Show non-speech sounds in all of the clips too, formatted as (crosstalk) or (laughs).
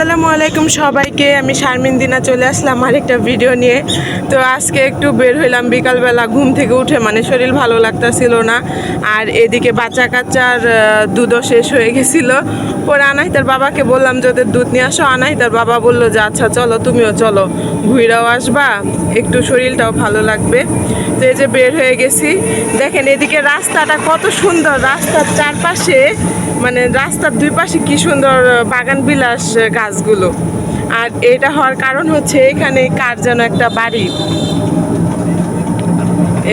আসসালামু আলাইকুম সবাইকে, আমি শারমিন দিনা চলে আসলাম আরেকটা ভিডিও নিয়ে। তো আজকে একটু বের হইলাম বিকালবেলা, ঘুম থেকে উঠে মানে শরীর ভালো লাগতাছিল না। আর এদিকে বাচ্চা কাচ্চার দুধও শেষ হয়ে গেছিল। পরে আনাই তার বাবাকে বললাম যে, ওদের দুধ নিয়ে আসো। আনাই তার বাবা বলল যে আচ্ছা চলো, তুমিও চলো। ঘুইরাও আসবা, একটু শরীরটাও ভালো লাগবে। তো এই যে বের হয়ে গেছি। দেখেন এদিকে রাস্তাটা কত সুন্দর, রাস্তার চারপাশে মানে রাস্তার দুই পাশে কি সুন্দর বাগান বিলাস গাছগুলো আর এটা হওয়ার কারণ হচ্ছে এখানে কার যেন একটা বাড়ি।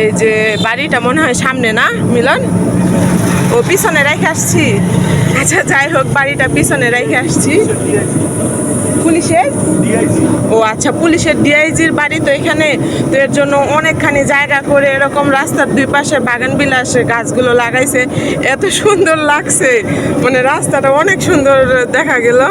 এই যে বাড়িটা মনে হয় সামনে না, মিলন? ও পিছনে রেখে আসছি। আচ্ছা যাই হোক, বাড়িটা পিছনে রেখে আসছি। পুলিশের? ও আচ্ছা পুলিশের ডিআইজির বাড়ি তো এখানে। তো এর জন্য অনেকখানি জায়গা করে এরকম রাস্তার দুই পাশে বাগান বিলাস গাছগুলো লাগাইছে। এত সুন্দর লাগছে। মানে রাস্তাটা অনেক সুন্দর দেখা গেল।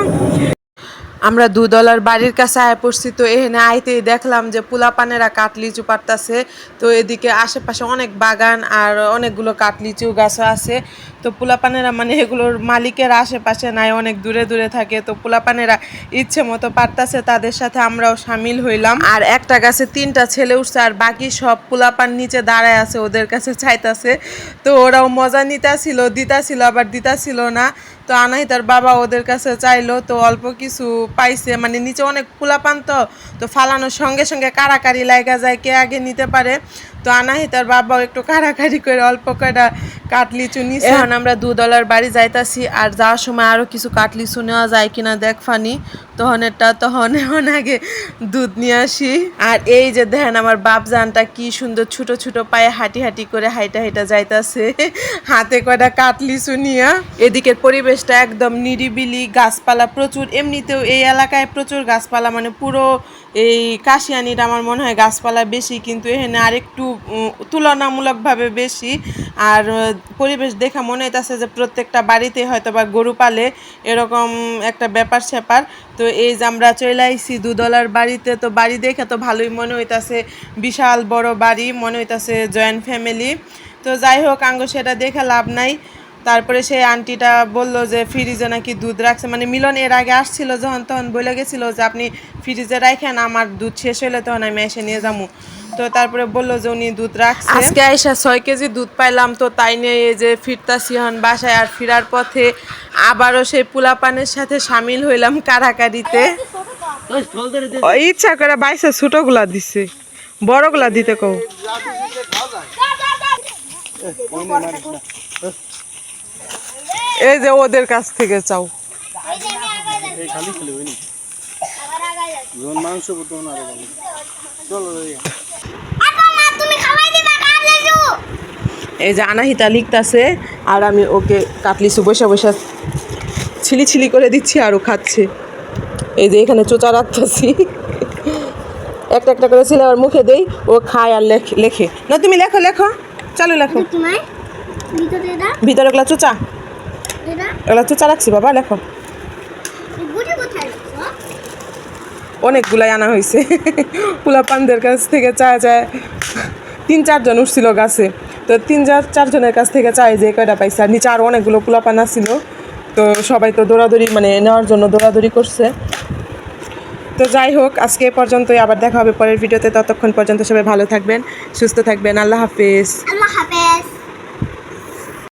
আমরা দুদলার বাড়ির কাছে আয় পড়ছি, তো এখানে আইতেই দেখলাম যে পুলাপানেরা কাটলিচু পারতাছে তো এদিকে আশেপাশে অনেক বাগান আর অনেকগুলো কাটলিচু গাছও আছে। তো পুলাপানেরা মানে এগুলোর মালিকের আশেপাশে নাই, অনেক দূরে দূরে থাকে। তো পুলাপানেরা ইচ্ছে মতো পারতাছে তাদের সাথে আমরাও সামিল হইলাম। আর একটা গাছে তিনটা ছেলে উঠছে, আর বাকি সব পুলাপান নিচে দাঁড়ায় আছে, ওদের কাছে চাইতাছে। তো ওরাও মজা নিতাছিল, দিতাছিল, আবার দিতাছিল না। তো আনাহিতার তার বাবা ওদের কাছে চাইলো, তো অল্প কিছু পাইছে মানে নিচে অনেক পোলাপান তো তো ফালানোর সঙ্গে সঙ্গে কারাকারি লাগা যায়, কে আগে নিতে পারে? তো আনাহি তার বাবা একটু কারাকারি করে অল্প কয়টা কাটলিচু নিছে। এখন আমরা দু ডলার বাড়ি যাইতাছি আর যাওয়ার সময় আরও কিছু কাটলিচু নেওয়া যায় কিনা দেখ ফানি। তখন এটা তখন এখন আগে দুধ নিয়ে আসি। আর এই যে দেখেন আমার বাপজানটা কি সুন্দর ছোট ছোট পায়ে হাঁটি হাঁটি করে হাইটা হাইটা যাইতাছে। হাতে কয়টা কাটলিচু নিয়া। এদিকের পরিবেশটা একদম নিরিবিলি গাছপালা প্রচুর। এমনিতেও এই এলাকায় প্রচুর গাছপালা মানে পুরো এই কাশিয়ানির আমার মনে হয় গাছপালা বেশি কিন্তু এখানে আরেকটু তুলনামূলকভাবে বেশি। আর পরিবেশ দেখে মনে হইতেছে যে প্রত্যেকটা বাড়িতে হয়তো বা গরু পালে এরকম একটা ব্যাপার স্যাপার। তো এই যে আমরা চলে আইসি দুদলার বাড়িতে, তো বাড়ি দেখে তো ভালোই মনে হইতাছে বিশাল বড় বাড়ি, মনে হইতাছে জয়েন্ট ফ্যামিলি তো যাই হোক, আঙ্গ সেটা দেখে লাভ নাই। তারপরে সেই আন্টিটা বলল যে ফ্রিজে নাকি দুধ রাখছে মানে মিলন এর আগে আসছিল যখন তখন বলে গেছিল যে আপনি ফ্রিজে রাখেন আমার দুধ শেষ হলে তখন আমি এসে নিয়ে যাব তো তারপরে বলল যে উনি দুধ রাখছে আজকে আইসা ছয় কেজি দুধ পাইলাম তো তাই নিয়ে এই যে ফিরতাছি হন বাসায় আর ফিরার পথে আবারও সেই পুলাপানের সাথে সামিল হইলাম কারাকারিতে ও, ইচ্ছা করে বাইসে ছোটগুলা দিছে বড়গুলা দিতে কও এই যে ওদের কাছ থেকে চাও। মাংস চলো এই যে আনাহিতা লিখতাছে আর আমি ওকে কাটলিছু বসে বসে ছিলি ছিলি করে দিচ্ছি আর ও খাচ্ছে। এই যে এখানে চোচা রাখতেছি। একটা একটা করে ছিলে আর মুখে দেই ও খায় আর লেখ লেখে। না তুমি লেখো লেখো। চলো লেখো। ভিতরে চোচা। এটা ওগুলা চোচা রাখছি বাবা লেখো অনেকগুলাই আনা হয়েছে (laughs) পোলাপানদের কাছ থেকে চায় চায় তিন চারজন উঠছিল গাছে। তো তিন চার চারজনের কাছ থেকে চায় যে কয়টা পাইছে আর নিচে আরও অনেকগুলো পোলাপান ছিল তো সবাই তো দৌড়াদৌড়ি মানে নেওয়ার জন্য দৌড়াদৌড়ি করছে। তো যাই হোক আজকে পর্যন্তই। আবার দেখা হবে পরের ভিডিওতে। ততক্ষণ পর্যন্ত সবাই ভালো থাকবেন সুস্থ থাকবেন। আল্লাহ হাফিজ।